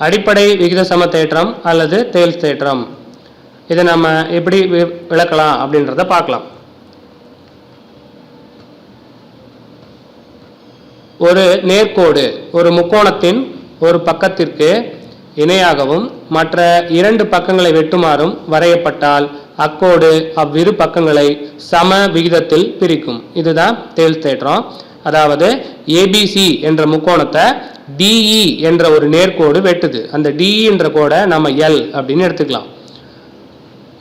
அடிப்படை விகித சம தேற்றம் அல்லது தேல்ஸ் தேற்றம். இதை நம்ம எப்படி வி- விளக்கலாம் அப்படின்றத பார்க்கலாம். ஒரு நேர்கோடு ஒரு முக்கோணத்தின் ஒரு பக்கத்திற்கு இணையாகவும் மற்ற இரண்டு பக்கங்களை வெட்டுமாறும் வரையப்பட்டால் அக்கோடு அவ்விரு பக்கங்களை சம விகிதத்தில் பிரிக்கும். இதுதான் தேல் தேற்றம். அதாவது ஏபிசி என்ற முக்கோணத்தை டிஇ என்ற ஒரு நேர்கோடு வெட்டுது. அந்த டிஇ என்ற கோடை நம்ம எல் அப்படின்னு எடுத்துக்கலாம்.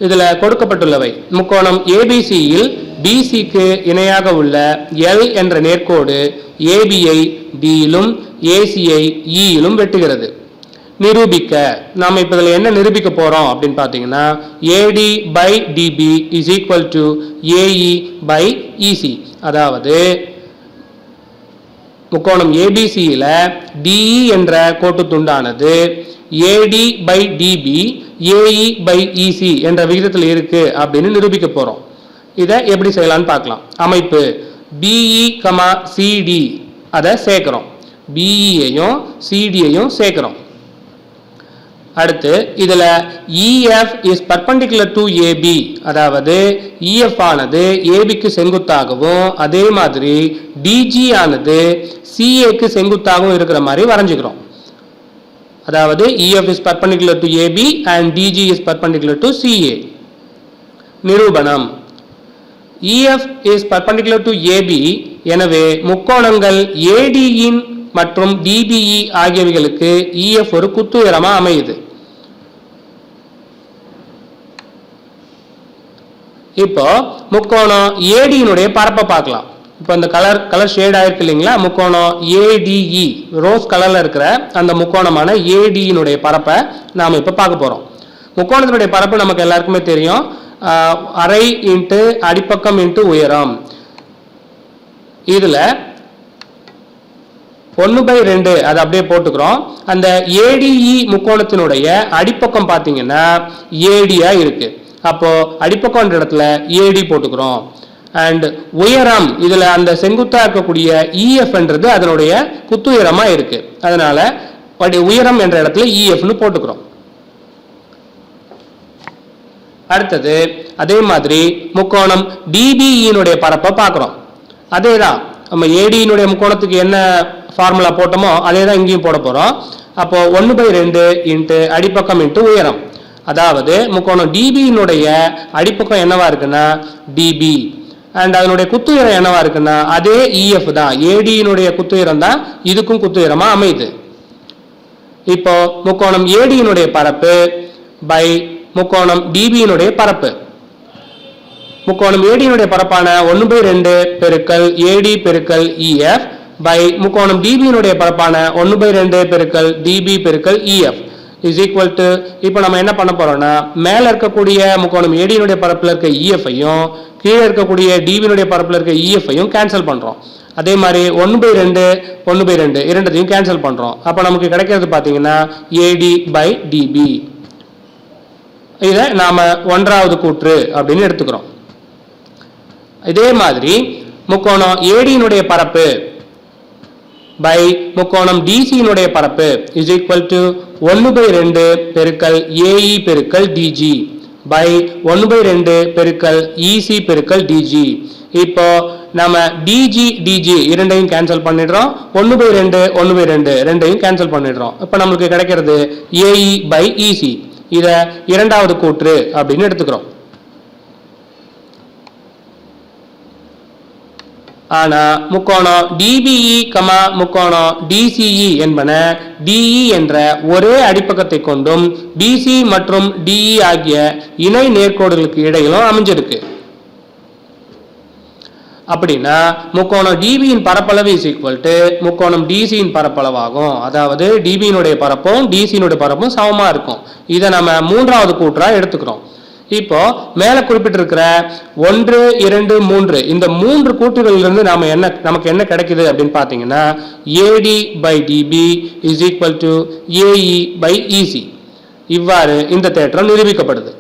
இதில் கொடுக்கப்பட்டுள்ளவை. முக்கோணம் ஏபிசியில் டிசிக்கு இணையாக உள்ள எல் என்ற நேர்கோடு ஏபிஐ டியிலும் ஏசிஐ இயிலும் e வெட்டுகிறது. நிரூபிக்க நாம் இப்ப இதில் என்ன நிரூபிக்க போறோம் அப்படின்னு பார்த்தீங்கன்னா A D by D B is equal to A E by E C அதாவது முக்கோணம் ஏபிசியில் டிஇ என்ற கோட்டு துண்டானது A D by D B A E by E C என்ற விகிதத்தில் இருக்கு அப்படின்னு நிரூபிக்க போறோம். இதை எப்படி செய்யலாம்னு பார்க்கலாம். அமைப்பு பிஇ கமா சிடி அதை சேர்க்கிறோம். பிஇயையும் சிடியையும் சேர்க்கிறோம். அடுத்து இதில் E F is perpendicular to A B அதாவது இஎஃப் ஆனது ஏபிக்கு செங்குத்தாகவும் அதே மாதிரி டிஜி ஆனது சிஏக்கு செங்குத்தாகவும் இருக்கிற மாதிரி வரைஞ்சிக்கிறோம். அதாவது E F is perpendicular to A B and D G is perpendicular to C A நிரூபணம். E F is perpendicular to A B எனவே முக்கோணங்கள் ஏடியின் மற்றும் டிபிஇ ஆகியவைகளுக்கு இஎஃப் ஒரு குத்துயரமாக அமையுது. இப்போ முக்கோணம் ஏடியினுடைய பரப்பை பார்க்கலாம். இப்போ அந்த கலர் கலர் ஷேட் ஆயிருக்கு இல்லைங்களா? முக்கோணம் ஏடிஇ ரோஸ் கலரில் இருக்கிற அந்த முக்கோணமான ஏடியினுடைய பரப்பை நாம் இப்போ பார்க்க போகிறோம் முக்கோணத்தினுடைய பரப்பு நமக்கு எல்லாருக்குமே தெரியும். அரை இன்ட்டு அடிப்பக்கம் இன்ட்டு உயரம். இதில் ஒன்று பை ரெண்டு அதை அப்படியே போட்டுக்கிறோம். அந்த ஏடிஇ முக்கோணத்தினுடைய அடிப்பக்கம் பார்த்தீங்கன்னா ஏடியா இருக்கு. அப்போ அடிப்பக்கம்ன்ற இடத்துல ஏடி போட்டுக்கிறோம். அண்ட் உயரம் இதுல அந்த செங்குத்தா இருக்கக்கூடிய இஎஃப்ன்றது அதனுடைய குத்துயரமா இருக்கு. அதனால உயரம் என்ற இடத்துல இஎஃப்னு போட்டுக்கிறோம். அடுத்தது அதே மாதிரி முக்கோணம் டிபிஇனுடைய பரப்பை பார்க்குறோம். அதே தான் நம்ம ஏடியினுடைய முக்கோணத்துக்கு என்ன ஃபார்முலா போட்டோமோ அதே தான் இங்கேயும் போட போகிறோம் அப்போ ஒன்று பை ரெண்டு இன்ட்டு அடிப்பக்கம் இன்ட்டு உயரம். அதாவது முக்கோணம் டிபியினுடைய அடிப்பக்கம் என்னவா இருக்குன்னா டிபி அண்ட் அதனுடைய குத்துயரம் என்னவா இருக்குன்னா அதே இஎஃப் தான். ஏடியினுடைய குத்துயரம் தான். இதுக்கும் குத்துயரமாக அமையுது. இப்போ முக்கோணம் ஏடியினுடைய பரப்பு பை முக்கோணம் டிபியினுடைய பரப்பு. முக்கோணம் ஏடியினுடைய பரப்பான ஒன்று பை ரெண்டு பெருக்கல் ஏடி பெருக்கல் இஎஃப் பை முக்கோணம் டிபியினுடைய பரப்பான ஒன்று பை ரெண்டு பெருக்கல் டிபி பெருக்கல் இஎஃப் இஸ் ஈக்குவல் டு இப்போ நம்ம என்ன பண்ண போறோம்னா மேலே இருக்கக்கூடிய முக்கோணம் ஏடியினுடைய பரப்பில் இருக்க இஎஃப்ஐயும் கீழே இருக்கக்கூடிய டிபியினுடைய பரப்பில் இருக்க இஎஃப்ஐயும் கேன்சல் பண்ணுறோம் அதே மாதிரி ஒன்று பை ரெண்டு ஒன்று பை ரெண்டு இரண்டத்தையும் கேன்சல் பண்ணுறோம் அப்போ நமக்கு கிடைக்கிறது பார்த்தீங்கன்னா ஏடி பை டிபி இதை நாம் ஒன்றாவது கூற்று அப்படின்னு எடுத்துக்கிறோம். இதே மாதிரி முக்கோணம் ஏடியினுடைய பரப்பு பை முக்கோணம் டிசியினுடைய பரப்பு இஸ் ஈக்குவல் டு ஒன்று பை ரெண்டு பெருக்கல் ஏஇ பெருக்கல் டிஜி பை ஒன்று பை ரெண்டு பெருக்கல் இசி பெருக்கல் டிஜி இப்போ நம்ம டிஜி டிஜி இரண்டையும் கேன்சல் பண்ணிடுறோம். ஒன்று பை ரெண்டு ஒன்று பை ரெண்டு ரெண்டையும் கேன்சல் பண்ணிடுறோம். இப்போ நம்மளுக்கு கிடைக்கிறது ஏஇ பை இசி இதை இரண்டாவது கூற்று அப்படின்னு எடுத்துக்கிறோம். ஆனா முக்கோணம் டிபிஇ கமா முக்கோணம் டிசிஇ என்பன டிஇ என்ற ஒரே அடிப்பக்கத்தை கொண்டும் பிசி மற்றும் டிஇ ஆகிய இணை நேர்கோடுகளுக்கு இடையிலும் அமைஞ்சிருக்கு. அப்படின்னா முக்கோணம் டிபியின் பரப்பளவு இஸ் ஈக்குவல் டு முக்கோணம் டிசியின் பரப்பளவாகும். அதாவது டிபியினுடைய பரப்பும் டிசியினுடைய பரப்பும் சமமாக இருக்கும். இதை நம்ம மூன்றாவது கூற்றாக எடுத்துக்கிறோம். இப்போ மேல குறிப்பிட்டிருக்கிற ஒன்று இரண்டு மூன்று. இந்த மூன்று கூற்றுகளிலிருந்து நாம என்ன நமக்கு என்ன கிடைக்குது அப்படின்னு பார்த்தீங்கன்னா A D by D B is equal to A E by E C இவ்வாறு இந்த தேற்றம் நிரூபிக்கப்படுது.